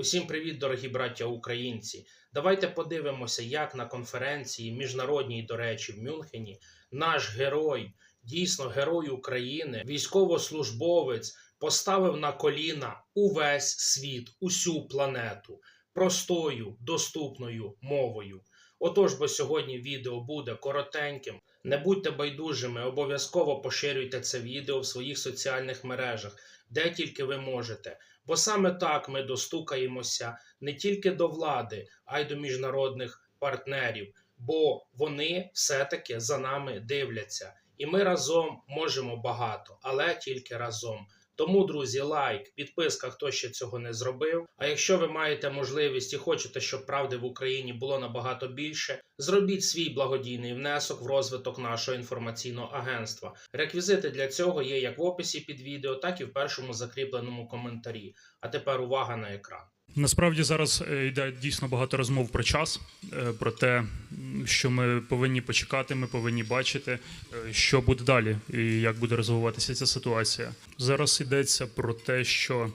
Усім привіт, дорогі браття українці. Давайте подивимося, як на конференції міжнародній, до речі, в Мюнхені наш герой, дійсно герой України, військовослужбовець, поставив на коліна увесь світ, усю планету простою, доступною мовою. Отож, бо сьогодні відео буде коротеньким. Не будьте байдужими, обов'язково поширюйте це відео в своїх соціальних мережах, де тільки ви можете. Бо саме так ми достукаємося не тільки до влади, а й до міжнародних партнерів, бо вони все-таки за нами дивляться. І ми разом можемо багато, але тільки разом. Тому, друзі, лайк, підписка, хто ще цього не зробив. А якщо ви маєте можливість і хочете, щоб правди в Україні було набагато більше, зробіть свій благодійний внесок в розвиток нашого інформаційного агентства. Реквізити для цього є як в описі під відео, так і в першому закріпленому коментарі. А тепер увага на екран. Насправді зараз е, йде дійсно багато розмов про час, е, про те, що ми повинні почекати, ми повинні бачити, е, що буде далі і як буде розвиватися ця ситуація. Зараз йдеться про те, що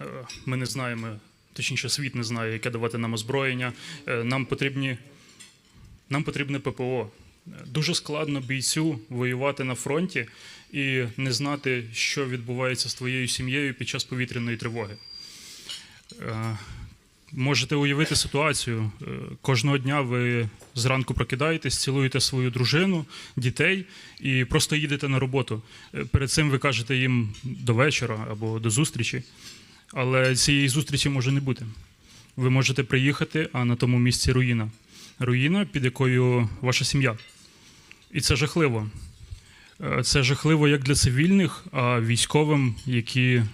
е, ми не знаємо, точніше, світ не знає, яке давати нам озброєння. Е, Нам потрібні нам потрібне ППО. Дуже складно бійцю воювати на фронті і не знати, що відбувається з твоєю сім'єю під час повітряної тривоги. Можете уявити ситуацію. Е, Кожного дня ви зранку прокидаєтесь, цілуєте свою дружину, дітей і просто їдете на роботу. Е, Перед цим ви кажете їм до вечора або до зустрічі, але цієї зустрічі може не бути. Ви можете приїхати, а на тому місці руїна. Руїна, під якою ваша сім'я. І це жахливо. Е, Це жахливо як для цивільних, а військовим, які е,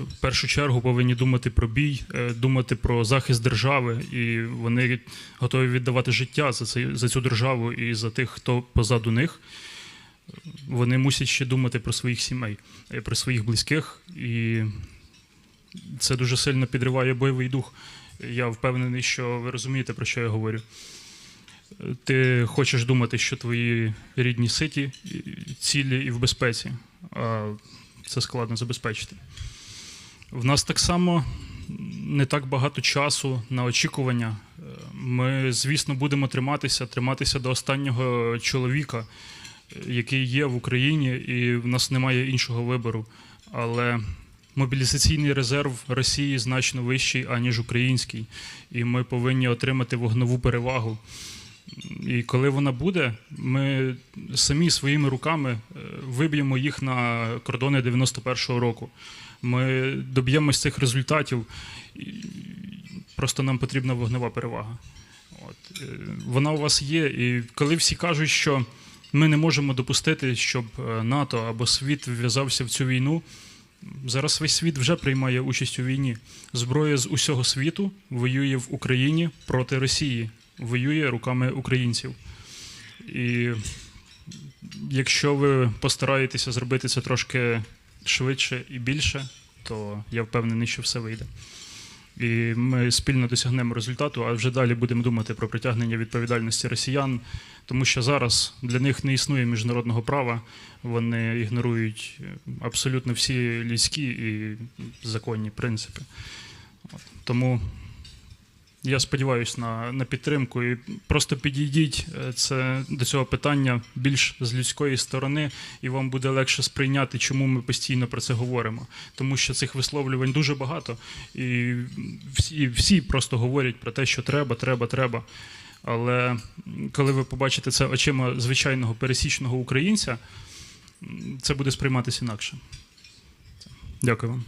в першу чергу повинні думати про бій, е, думати про захист держави, і вони готові віддавати життя за це за цю державу і за тих, хто позаду них. Вони мусять ще думати про своїх сімей, про своїх близьких, і це дуже сильно підриває бойовий дух. Я впевнений, що ви розумієте, про що я говорю. Ти хочеш думати, що твої рідні ситі, цілі і в безпеці, а це складно забезпечити. В нас так само не так багато часу на очікування. Ми, звісно, будемо триматися, триматися до останнього чоловіка, який є в Україні, і в нас немає іншого вибору. Але мобілізаційний резерв Росії значно вищий, аніж український, і ми повинні отримати вогнову перевагу. І коли вона буде, ми самі своїми руками е, виб'ємо їх на кордони 91-го року. Ми доб'ємось цих результатів. Просто нам потрібна вогнева перевага. От. е, Вона у вас є. І коли всі кажуть, що ми не можемо допустити, щоб е, НАТО або світ вв'язався в цю війну. Зараз весь світ вже приймає участь у війні. Зброя з усього світу воює в Україні проти Росії, воює руками українців. І якщо ви постараєтеся зробити це трошки швидше і більше, то я впевнений, що все вийде. І ми спільно досягнемо результату, а вже далі будемо думати про притягнення відповідальності росіян, тому що зараз для них не існує міжнародного права, вони ігнорують е, абсолютно всі людські і законні принципи. Тому я сподіваюся на, на підтримку і просто підійдіть е, це, до цього питання більш з людської сторони, і вам буде легше сприйняти, чому ми постійно про це говоримо. Тому що цих висловлювань дуже багато, і всі, всі просто говорять про те, що треба, треба, треба. Але коли ви побачите це очима звичайного пересічного українця, це буде сприйматися інакше. Дякую вам.